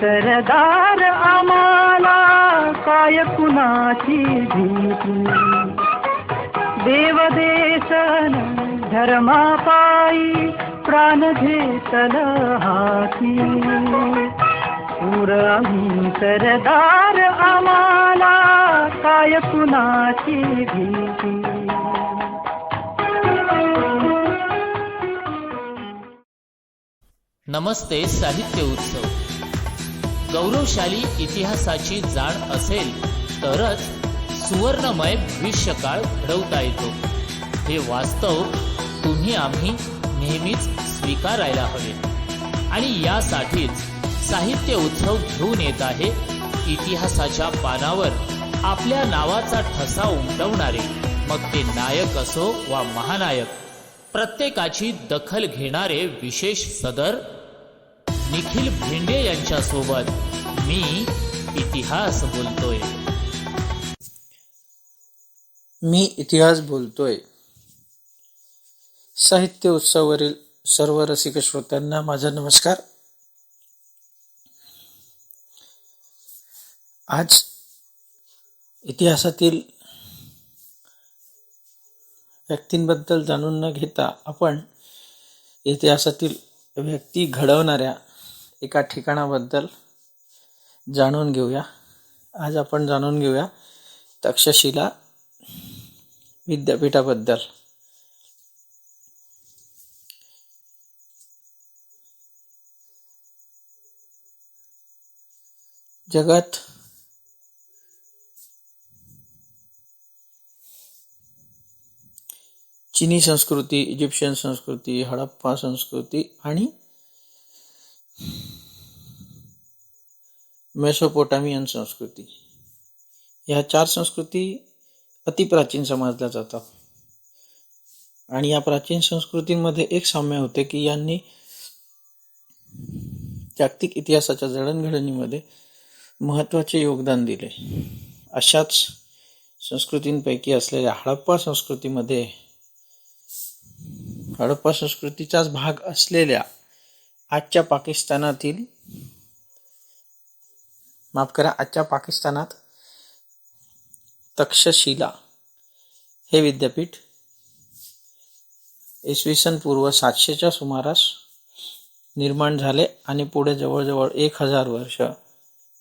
सरदार आम्हाला काय कुणाची भीती? देवदेशन धर्मापायी प्राण घेतला हाती पुर आम्ही सरदार आम्हाला काय कुणाची भीती? नमस्ते साहित्य उत्सव. गौरवशाली इतिहासाची जाण असेल तरच सुवर्णमय भविष्यकाळ घडवता येतो. हे वास्तव तुम्ही आम्ही नेहमीच स्वीकारायला हवे. आणि यासाठीच साहित्य उत्सव घेऊन येत आहे इतिहासाच्या पानावर आपल्या नावाचा ठसा उमटवणारे. मग ते नायक असो वा महानायक प्रत्येकाची दखल घेणारे विशेष सदर निखिल भेंडे यांच्या सोबत मी इतिहास बोलतोय. मी इतिहास बोलतोय. साहित्य उत्सवावरील सर्व रसिक श्रोत्यांना माझा नमस्कार. आज इतिहासातील व्यक्तींबद्दल जाणून न घेता आपण इतिहासातील व्यक्ती घडवणाऱ्या एका ठिकाणाबद्दल जाणून घेऊया. आज आपण जाणून घेऊया तक्षशिला विद्यापीठाबद्दल. जगात चिनी संस्कृती इजिप्शियन संस्कृती हडप्पा संस्कृती आणि मेसोपोटामियन संस्कृती. या चार संस्कृती अतिप्राचीन समजल्या जातात. आणि या प्राचीन संस्कृतींमध्ये एक साम्य होते की यांनी जागतिक इतिहासाच्या जडणघडणीमध्ये महत्त्वाचे योगदान दिले. अशाच संस्कृतींपैकी असलेल्या हडप्पा संस्कृतीमध्ये हडप्पा संस्कृतीचाच भाग असलेल्या आजच्या पाकिस्तानातील माफ करा आजच्या पाकिस्तानात तक्षशिला हे विद्यापीठ इसवी सन पूर्व सातशेच्या सुमारास निर्माण झाले आणि पुढे जवळजवळ एक हजार वर्ष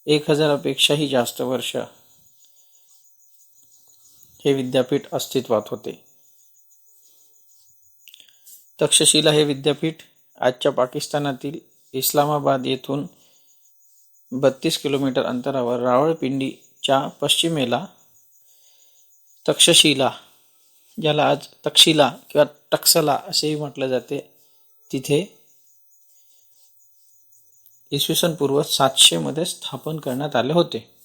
एक हजारापेक्षाही जास्त वर्ष हे विद्यापीठ अस्तित्वात होते. तक्षशिला हे विद्यापीठ आजच्या पाकिस्तानातील इस्लामाबाद येथून बत्तीस किलोमीटर अंतरावर रावळपिंडीच्या पश्चिमेला तक्षशिला ज्याला आज तक्षशिला किंवा टक्सला असेही म्हटलं जाते तिथे इसवी सन पूर्व सातशे मध्ये स्थापन करण्यात आले होते.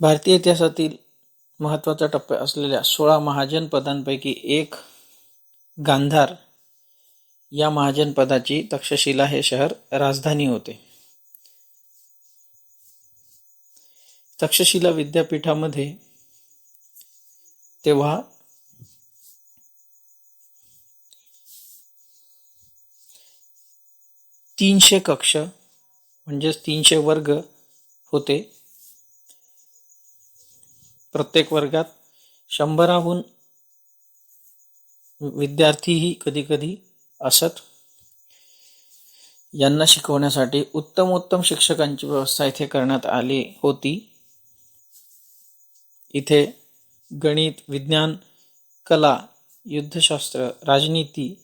भारतीय इतिहासातील महत्त्वाचा टप्पा असलेल्या सोळा महाजन पदांपैकी एक गांधार या महाजन पदाची तक्षशिला हे शहर राजधानी होते. तक्षशिला विद्यापीठामध्ये तेव्हा तीनशे कक्ष म्हणजेच तीनशे वर्ग होते. प्रत्येक वर्गात शंभराहून विद्यार्थीही कधीकधी असत. यांना शिकवण्यासाठी उत्तम उत्तम शिक्षकांची व्यवस्था इथे करण्यात आली होती. इथे गणित विज्ञान कला युद्धशास्त्र राजनीती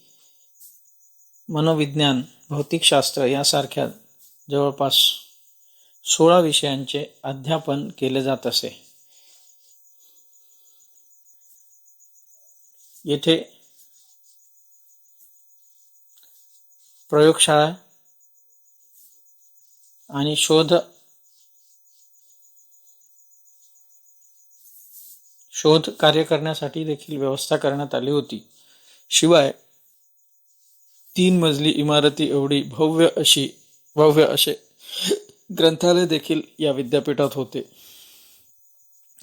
मनोविज्ञान भौतिकशास्त्र यासारख्या जवळपास सोळा विषयांचे अध्यापन केले जात असे. येथे प्रयोगशाळा आणि शोध शोध कार्य करण्यासाठी देखील व्यवस्था करण्यात आली होती. शिवाय तीन मजली इमारती एवढी भव्य अशी भव्य असे ग्रंथालय देखील या विद्यापीठात होते.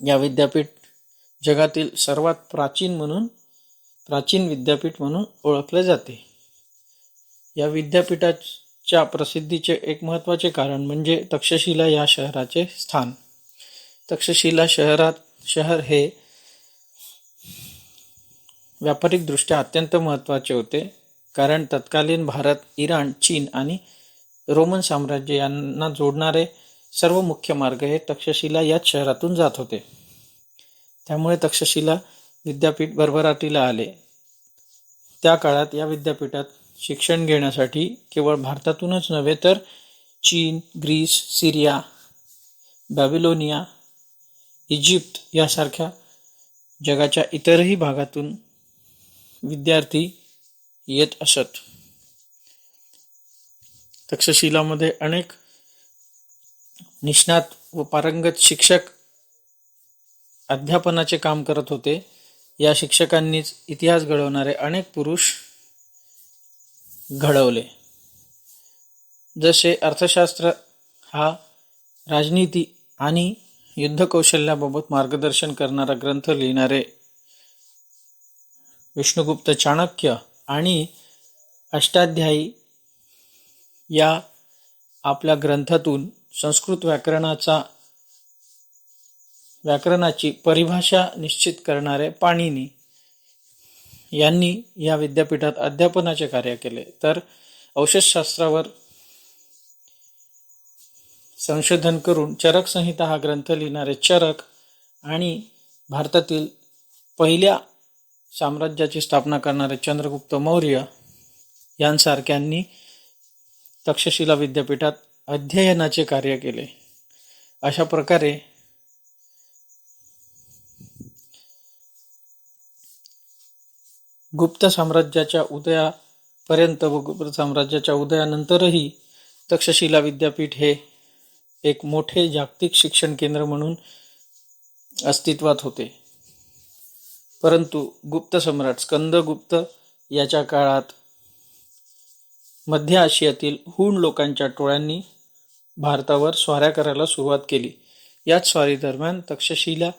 या विद्यापीठ जगातील सर्वात प्राचीन म्हणून प्राचीन विद्यापीठ म्हणून ओळखले जाते. या विद्यापीठाच्या प्रसिद्धीचे एक महत्त्वाचे कारण म्हणजे तक्षशिला या शहराचे स्थान. तक्षशिला शहरात शहर हे व्यापारिकदृष्ट्या अत्यंत महत्त्वाचे होते. कारण तत्कालीन भारत इराण चीन आणि रोमन साम्राज्य यांना जोडणारे सर्व मुख्य मार्ग हे तक्षशिला याच शहरातून जात होते. त्यामुळे तक्षशिला विद्यापीठ भरभराटीला आले. त्या काळात या विद्यापीठात शिक्षण घेण्यासाठी केवळ भारतातूनच नव्हे तर चीन ग्रीस सिरिया बॅबिलोनिया इजिप्त यासारख्या जगाच्या इतरही भागातून विद्यार्थी येत असत. तक्षशिलामध्ये अनेक निष्णात व पारंगत शिक्षक अध्यापनाचे काम करत होते. या शिक्षकांनीच इतिहास घडवणारे अनेक पुरुष घडवले. जसे अर्थशास्त्र हा राजनीती आणि युद्धकौशल्याबाबत मार्गदर्शन करणारा ग्रंथ लिहिणारे विष्णुगुप्त चाणक्य आणि अष्टाध्यायी या आपल्या ग्रंथातून संस्कृत व्याकरणाचा व्याकरणाची परिभाषा निश्चित करणारे पाणिनी यांनी या विद्यापीठात अध्यापनाचे कार्य केले. तर औषधशास्त्रावर संशोधन करून चरक संहिता हा ग्रंथ लिहिणारे चरक आणि भारतातील पहिल्या साम्राज्याची स्थापना करणारे चंद्रगुप्त मौर्य यांसारख्यांनी तक्षशिला विद्यापीठात अध्ययनाचे कार्य केले. अशा प्रकारे गुप्त साम्राज्याच्या उदयापर्यंत व गुप्त साम्राज्याच्या उदयानंतरही तक्षशिला विद्यापीठ हे एक मोठे जागतिक शिक्षण केंद्र म्हणून अस्तित्वात होते. परंतु गुप्त सम्राट स्कंदगुप्त याच्या काळात मध्य आशियातील हूण लोकांच्या टोळ्यांनी भारतावर स्वाऱ्या करायला सुरुवात केली. याच स्वारीदरम्यान तक्षशिला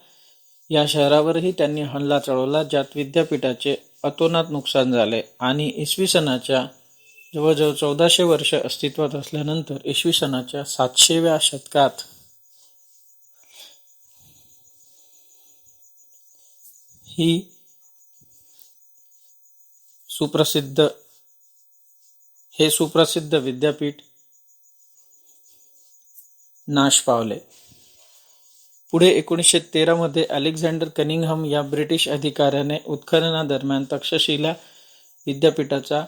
या शहरावरही त्यांनी हल्ला चढवला ज्यात विद्यापीठाचे अतोनात नुकसान झाले आणि इसवी सणाच्या जवळजवळ चौदाशे वर्ष अस्तित्वात असल्यानंतर इसवी सणाच्या सातशेव्या शतकात ही सुप्रसिद्ध हे सुप्रसिद्ध विद्यापीठ नाश पावले. पुढे एकोणीसशे तेरामध्ये अलेक्झांडर कनिंगहम या ब्रिटिश अधिकाऱ्याने उत्खननादरम्यान तक्षशिला विद्यापीठाचा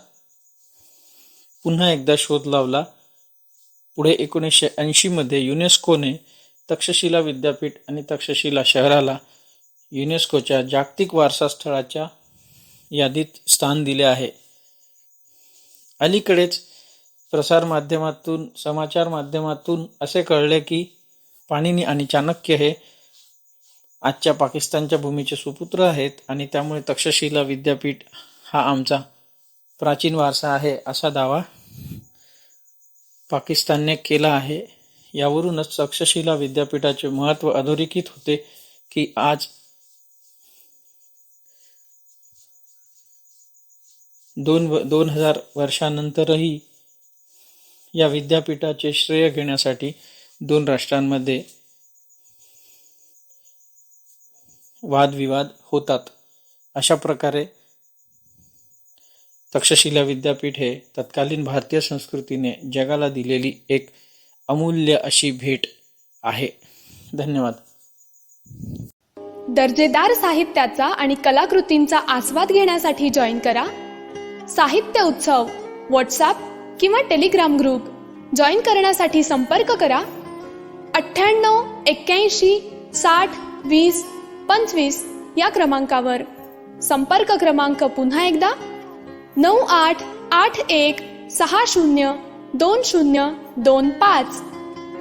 पुन्हा एकदा शोध लावला. पुढे एकोणीसशे ऐंशीमध्ये युनेस्कोने तक्षशिला विद्यापीठ आणि तक्षशिला शहराला युनेस्कोच्या जागतिक वारसा स्थळाच्या यादीत स्थान दिले आहे. अलीकडेच प्रसारमाध्यमातून समाचार माध्यमातून असे कळले की पाणिनी आणि चाणक्य हे आजच्या पाकिस्तानच्या भूमीचे सुपुत्र आहेत आणि त्यामुळे तक्षशिला विद्यापीठ हा आमचा प्राचीन वारसा आहे असा दावा पाकिस्तानने केला आहे. यावरूनच तक्षशिला विद्यापीठाचे महत्त्व अधोरेखित होते की आज दोन व दोन हजार वर्षानंतरही या विद्यापीठाचे श्रेय घेण्यासाठी दोन राष्ट्रांमध्ये वादविवाद होतात. अशा प्रकारे तक्षशिला विद्यापीठ हे तत्कालीन भारतीय संस्कृतीने जगाला दिलेली एक अमूल्य अशी भेट आहे. धन्यवाद. दर्जेदार साहित्याचा आणि कलाकृतींचा आस्वाद घेण्यासाठी जॉईन करा. साहित्य उत्सव व्हॉट्सॲप किंवा टेलिग्राम ग्रुप जॉईन करण्यासाठी संपर्क करा. अठ्ठ्याण्णव एक्क्याऐंशी साठ वीस पंचवीस या क्रमांकावर. संपर्क क्रमांक पुन्हा एकदा. नऊ आठ आठ एक सहा शून्य दोन शून्य दोन पाच.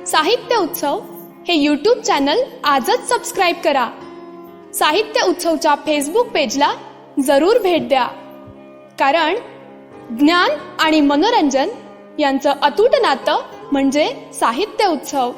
साहित्य उत्सव हे यूट्यूब चॅनल आजच सबस्क्राईब करा. साहित्य उत्सवच्या फेसबुक पेजला जरूर भेट द्या. कारण ज्ञान आणि मनोरंजन यांचं अतूट नातं म्हणजे साहित्य उत्सव.